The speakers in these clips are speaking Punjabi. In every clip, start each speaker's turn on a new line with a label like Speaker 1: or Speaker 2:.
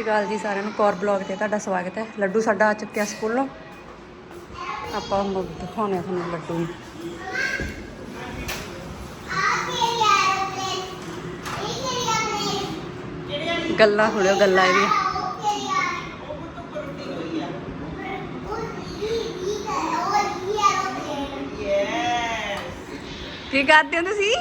Speaker 1: ਸਤਿ ਸ਼੍ਰੀ ਅਕਾਲ ਜੀ ਸਾਰਿਆਂ ਨੂੰ, ਕੌਰ ਬਲੌਗ ਤੇ ਤੁਹਾਡਾ ਸਵਾਗਤ ਹੈ। ਲੱਡੂ ਸਾਡਾ ਆ ਚੁੱਕਿਆ ਸਕੂਲੋਂ। ਆਪਾਂ ਹੁਣ ਦਿਖਾਉਂਦੇ ਹਾਂ ਤੁਹਾਨੂੰ ਲੱਡੂ ਨੂੰ। ਗੱਲਾਂ ਸੁਣਿਓ, ਗੱਲਾਂ ਇਹਦੀਆਂ। ਕੀ ਕਰਦੇ ਹੋ ਤੁਸੀਂ?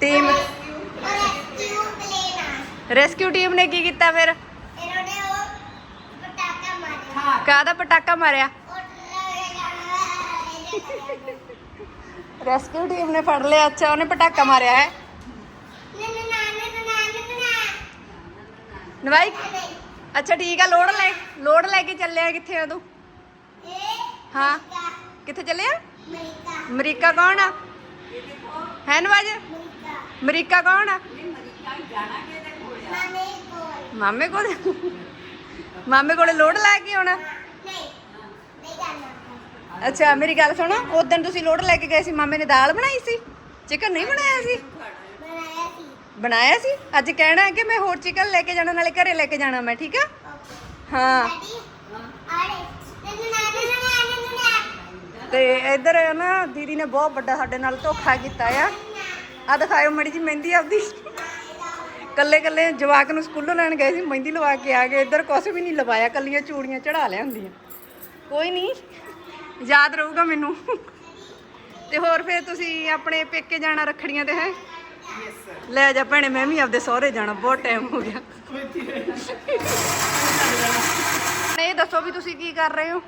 Speaker 1: ਟੀਮ ਰੈਸਕਿਊ ਟੀਮ ਨੇ ਕੀ ਕੀਤਾ ਫਿਰ ਕਾਹਦਾ ਪਟਾਕਾ ਮਾਰਿਆ ਰੈਸਕਿਊ ਟੀਮ ਨੇ ਫੜ ਲਿਆ ਅੱਛਾ ਉਹਨੇ ਪਟਾਕਾ ਮਾਰਿਆ ਹੈ ਨਵਾਈ ਅੱਛਾ ਠੀਕ ਆ ਲੋੜ ਲੈ ਲੋੜ ਲੈ ਕੇ ਚੱਲਿਆ ਕਿੱਥੇ ਆ ਤੂੰ ਹਾਂ ਕਿੱਥੇ ਚੱਲਿਆ ਅਮਰੀਕਾ। ਕੌਣ ਆ? ਹੈ ਨਵਾਜ? ਅਮਰੀਕਾ। ਕੌਣ ਆ? ਮਾਮੇ ਕੋਲ। ਮਾਮੇ ਕੋਲੇ? ਲੋੜ ਲੈ ਕੇ ਆਉਣਾ? ਅੱਛਾ ਮੇਰੀ ਗੱਲ ਸੁਣੋ। ਉਦੋਂ ਤੁਸੀਂ ਲੋੜ ਲੈ ਕੇ ਗਏ ਸੀ ਮਾਮੇ ਨੇ ਦਾਲ ਬਣਾਈ ਸੀ? ਚਿਕਨ ਨਹੀਂ ਬਣਾਇਆ ਸੀ? ਬਣਾਇਆ ਸੀ। ਅੱਜ ਕਹਿਣਾ ਹੈ ਕਿ ਮੈਂ ਹੋਰ ਚਿਕਨ ਲੈ ਕੇ ਜਾਣਾ ਨਾਲੇ ਘਰੇ ਲੈ ਕੇ ਜਾਣਾ ਮੈਂ ਠੀਕ ਆ? ਹਾਂ। ਤੇ ਇੱਧਰ ਨਾ ਦੀਦੀ ਨੇ ਬਹੁਤ ਵੱਡਾ ਸਾਡੇ ਨਾਲ ਧੋਖਾ ਕੀਤਾ ਆ। ਆ ਦਿਖਾਇਓ ਮੜੀ ਜੀ ਮਹਿੰਦੀ ਆਪਦੀ। ਕੱਲੇ ਕੱਲੇ ਜਵਾਕ ਨੂੰ ਸਕੂਲੋਂ ਲੈਣ ਗਏ ਸੀ, ਮਹਿੰਦੀ ਲਵਾ ਕੇ ਆ ਗਏ। ਇੱਧਰ ਕੁਛ ਵੀ ਨਹੀਂ ਲਵਾਇਆ, ਕੱਲੀਆਂ ਚੂੜੀਆਂ ਚੜਾ ਲਿਆ ਹੁੰਦੀਆਂ। ਕੋਈ ਨਹੀਂ, ਯਾਦ ਰਹੂਗਾ ਮੈਨੂੰ। ਤੇ ਹੋਰ ਫਿਰ ਤੁਸੀਂ ਆਪਣੇ ਪੇਕੇ ਜਾਣਾ ਰੱਖੜੀਆਂ ਤੇ ਹੈ? ਲੈ ਜਾ ਭੈਣੇ, ਮੈਂ ਵੀ ਆਪਦੇ ਸਹੁਰੇ ਜਾਣਾ, ਬਹੁਤ ਟਾਈਮ ਹੋ ਗਿਆ। ਨਹੀਂ ਦੱਸੋ ਵੀ ਤੁਸੀਂ ਕੀ ਕਰ ਰਹੇ ਹੋ?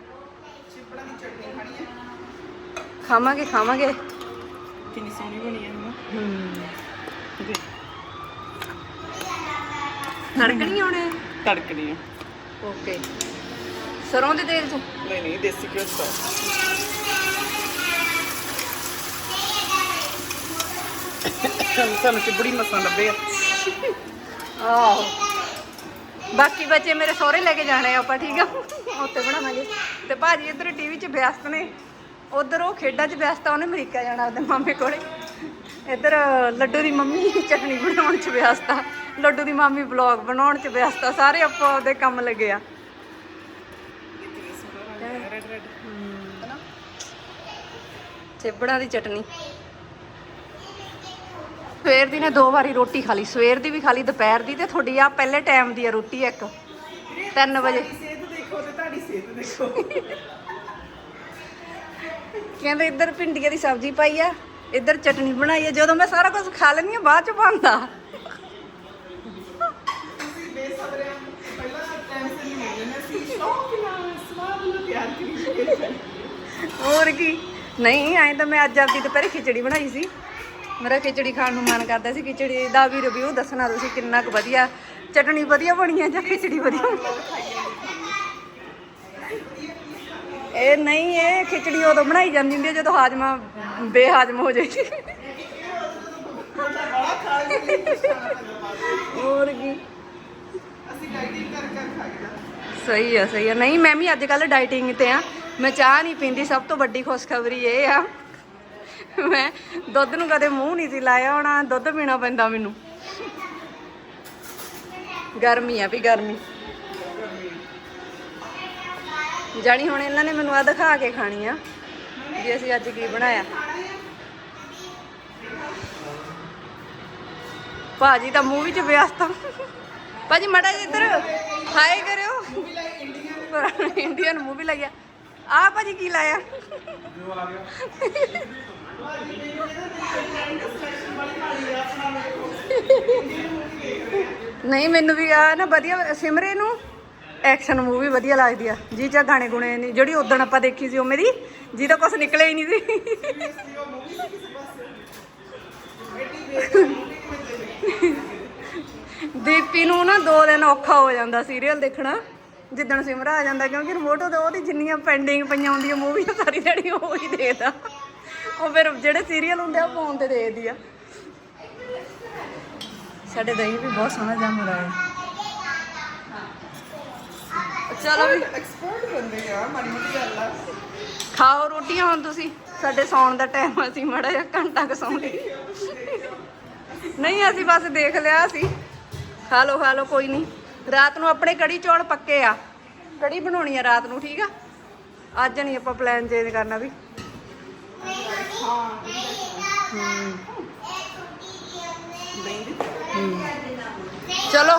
Speaker 1: ਖਾਵਾਂਗੇ ਖਾਵਾਂਗੇ।
Speaker 2: ਕਿੰਨੀ ਸੋਹਣੀ ਬਣੀ ਹੈ। ਨਾ
Speaker 1: ਤੜਕਣੀ ਆਉਣੇ
Speaker 2: ਤੜਕਣੀ ਹੈ
Speaker 1: ਓਕੇ। ਸਰੋਂ ਦੇ ਤੇਲ ਚ
Speaker 2: ਨਹੀਂ ਨਹੀਂ ਦੇਸੀ ਘਿਓ ਦਾ ਸਾਨੂੰ ਚਿਬੜੀ ਮਸਾਂ ਲੱਭੇ ਆ।
Speaker 1: ਆਹੋ। ਬਾਕੀ ਬੱਚੇ ਮੇਰੇ ਸਹੁਰੇ ਲੈ ਕੇ ਜਾਣੇ ਆਪਾਂ ਠੀਕ ਆ? ਉੱਥੇ ਬਣਾਵਾਂਗੇ। ਤੇ ਭਾਜੀ ਇੱਧਰ ਟੀਵੀ 'ਚ ਵਿਅਸਤ ਨੇ। ਉਧਰ ਉਹ ਖੇਡਾਂ 'ਚ ਵਿਅਸਤ ਆ, ਉਹਨੇ ਅਮਰੀਕਾ ਜਾਣਾ ਉਹਦੇ ਮਾਮੇ ਕੋਲੇ। ਇੱਧਰ ਲੱਡੂ ਦੀ ਮੰਮੀ ਚਟਨੀ ਬਣਾਉਣ 'ਚ ਵਿਅਸਤ ਆ, ਲੱਡੂ ਦੀ ਮਾਮੀ ਵਲੌਗ ਬਣਾਉਣ 'ਚ ਵਿਅਸਤ ਆ, ਸਾਰੇ ਆਪੋ ਆਪਦੇ ਕੰਮ ਲੱਗੇ ਆ।
Speaker 2: ਰੈਡ
Speaker 1: ਚਿਬੜਾਂ ਦੀ ਚਟਨੀ। ਸਵੇਰ ਦੀ ਨੇ ਦੋ ਵਾਰੀ ਰੋਟੀ ਖਾ ਲਈ, ਸਵੇਰ ਦੀ ਵੀ ਖਾ ਲਈ, ਦੁਪਹਿਰ ਦੀ ਤੇ ਤੁਹਾਡੀ ਆ, ਪਹਿਲੇ ਟਾਈਮ ਦੀ ਆ ਰੋਟੀ ਇੱਕ। 3 ਵਜੇ।
Speaker 2: ਸਿਹਤ ਦੇਖੋ ਤੇ ਤੁਹਾਡੀ ਸਿਹਤ ਦੇਖੋ
Speaker 1: ਕਹਿੰਦੇ ਇੱਧਰ ਭਿੰਡੀਆਂ ਦੀ ਸਬਜ਼ੀ ਪਾਈ ਆ ਇੱਧਰ ਚਟਨੀ ਬਣਾਈ ਆ ਜਦੋਂ ਮੈਂ ਸਾਰਾ ਕੁਝ ਖਾ ਲੈਂਦੀ ਆ ਬਾਅਦ ਚ ਬਣਦਾ।
Speaker 2: ਤੁਸੀਂ ਬੇਸਬਰੇ ਹੋ ਪਹਿਲਾਂ ਟਾਈਮ ਸੇ ਨਹੀਂ ਮਿਲਣਾ ਸੀ। ਸ਼ੌਕ ਨਾਲ ਸਵਾਦ ਨੂੰ ਪਿਆਰ ਕਰੀ
Speaker 1: ਹੋਰ ਕੀ? ਨਹੀਂ ਐਂ ਤਾਂ ਮੈਂ ਅੱਜ ਆਪਦੀ ਦੁਪਹਿਰੇ ਖਿਚੜੀ ਬਣਾਈ ਸੀ। ਮੇਰਾ ਖਿਚੜੀ ਖਾਣ ਨੂੰ ਮਨ ਕਰਦਾ ਸੀ ਖਿਚੜੀ ਦਾ ਵੀ ਰਿਵਿਊ ਦੱਸਣਾ ਤੁਸੀਂ ਕਿੰਨਾ ਕੁ ਵਧੀਆ ਚਟਨੀ ਵਧੀਆ ਬਣੀ ਆ ਜਾਂ ਖਿਚੜੀ ਵਧੀਆ ਇਹ ਨਹੀਂ, ਇਹ ਖਿਚੜੀ ਉਦੋਂ ਬਣਾਈ ਜਾਂਦੀ ਹੁੰਦੀ ਹੈ ਜਦੋਂ ਹਾਜਮਾ ਬੇਹਾਜਮ ਹੋ ਜਾਏਗੀ ਹੋਰ ਕੀ? ਸਹੀ ਆ ਸਹੀ ਆ। ਨਹੀਂ, ਮੈਂ ਵੀ ਅੱਜ ਕੱਲ ਡਾਈਟਿੰਗ ਤੇ ਆ। ਮੈਂ ਚਾਹ ਨਹੀਂ ਪੀਂਦੀ, ਸਭ ਤੋਂ ਵੱਡੀ ਖੁਸ਼ਖਬਰੀ ਇਹ ਆ। ਮੈਂ ਦੁੱਧ ਨੂੰ ਕਦੇ ਮੂੰਹ ਨਹੀਂ ਸੀ ਲਾਇਆ ਹੋਣਾ, ਦੁੱਧ ਪੀਣਾ ਪੈਂਦਾ ਮੈਨੂੰ। ਗਰਮੀ ਆ ਵੀ ਗਰਮੀ। ਜਾਣੀ ਹੁਣ ਇਹਨਾਂ ਨੇ ਮੈਨੂੰ ਆ ਦਿਖਾ ਕੇ ਖਾਣੀ ਆ ਵੀ ਅਸੀਂ ਅੱਜ ਕੀ ਬਣਾਇਆ। ਭਾਜੀ ਤਾਂ ਮੂੰਹ ਵਿੱਚ ਵਿਅਸਤ ਆ। ਭਾਜੀ ਮੜਾ ਇੱਧਰ ਹਾਏ ਕਰਿਓ। ਇੰਡੀਅਨ ਮੂਵੀ ਲੱਗਿਆ। ਆ ਭਾਜੀ ਕੀ ਲਾਇਆ? ਨਹੀਂ, ਮੈਨੂੰ ਵੀ ਆ ਨਾ ਵਧੀਆ ਸਿਮਰੇ ਨੂੰ। ਐਕਸ਼ਨ ਮੂਵੀ ਵਧੀਆ ਲੱਗਦੀ ਆ। ਜੀ ਚਾ ਗਾਣੇ ਗੁਣੇ ਨਹੀਂ, ਜਿਹੜੀ ਉਦੋਂ ਆਪਾਂ ਦੇਖੀ ਸੀ ਉਹ ਮੇਰੀ ਜਿਹਦਾ ਕੁਝ ਨਿਕਲਿਆ ਹੀ ਨਹੀਂ ਸੀ। ਦੀਪੀ ਨੂੰ ਨਾ ਦੋ ਦਿਨ ਔਖਾ ਹੋ ਜਾਂਦਾ ਸੀਰੀਅਲ ਦੇਖਣਾ, ਜਿੱਦਣ ਸਿਮਰਾ ਆ ਜਾਂਦਾ, ਕਿਉਂਕਿ ਰਿਮੋਟ ਉਹਦੇ ਉਹਦੀ ਜਿੰਨੀਆਂ ਪੈਂਡਿੰਗ ਪਈਆਂ ਹੁੰਦੀਆਂ ਮੂਵੀਆਂ ਸਾਰੀ ਜਿਹੜੀ ਉਹ ਹੀ ਦੇਖਦਾ। ਉਹ ਫਿਰ ਜਿਹੜੇ ਸੀਰੀਅਲ ਹੁੰਦੇ ਆ ਫੋਨ ਤੇ ਦੇਖਦੀ ਆ। ਸਾਡੇ ਦਹੀਂ ਵੀ ਬਹੁਤ ਸੋਹਣਾ ਜੰਮ ਰਿਹਾ ਹੈ ਚਲੋ ਵੀ।
Speaker 2: ਐਕਸਪਰਟ ਬੰਦੇ ਆ ਮਾੜੀ ਮੋਟੀ ਗੱਲ ਆ।
Speaker 1: ਖਾਓ ਰੋਟੀਆਂ ਹੁਣ ਤੁਸੀਂ। ਸਾਡੇ ਸੌਣ ਦਾ ਟਾਈਮ ਅਸੀਂ ਮੜਾ ਜਿਹਾ ਘੰਟਾ ਕੁ ਸੌਂ ਲਈ ਨਹੀਂ ਅਸੀਂ ਬਸ ਦੇਖ ਲਿਆ ਸੀ। ਖਾ ਲਓ ਖਾ ਲਓ ਕੋਈ ਨਹੀਂ। ਰਾਤ ਨੂੰ ਆਪਣੇ ਕੜੀ ਚੌਲ ਪੱਕੇ ਆ। ਕੜੀ ਬਣਾਉਣੀ ਆ ਰਾਤ ਨੂੰ ਠੀਕ ਆ? ਅੱਜ ਨਹੀਂ ਆਪਾਂ ਪਲਾਨ ਚੇਂਜ ਕਰਨਾ ਵੀ। ਚਲੋ।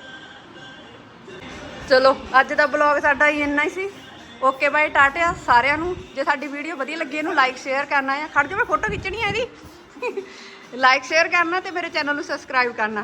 Speaker 1: ਚਲੋ, ਅੱਜ ਦਾ ਬਲੌਗ ਸਾਡਾ ਹੀ ਇੰਨਾ ਹੀ ਸੀ। ਓਕੇ ਬਾਈ ਟਾਟਿਆ ਸਾਰਿਆਂ ਨੂੰ। ਜੇ ਸਾਡੀ ਵੀਡੀਓ ਵਧੀਆ ਲੱਗੀ, ਇਹਨੂੰ ਲਾਈਕ ਸ਼ੇਅਰ ਕਰਨਾ ਆ। ਖੜ ਜਾ ਮੈਂ ਫੋਟੋ ਖਿੱਚਣੀ ਹੈ ਇਹਦੀ। ਲਾਈਕ ਸ਼ੇਅਰ ਕਰਨਾ ਤੇ ਮੇਰੇ ਚੈਨਲ ਨੂੰ ਸਬਸਕ੍ਰਾਈਬ ਕਰਨਾ।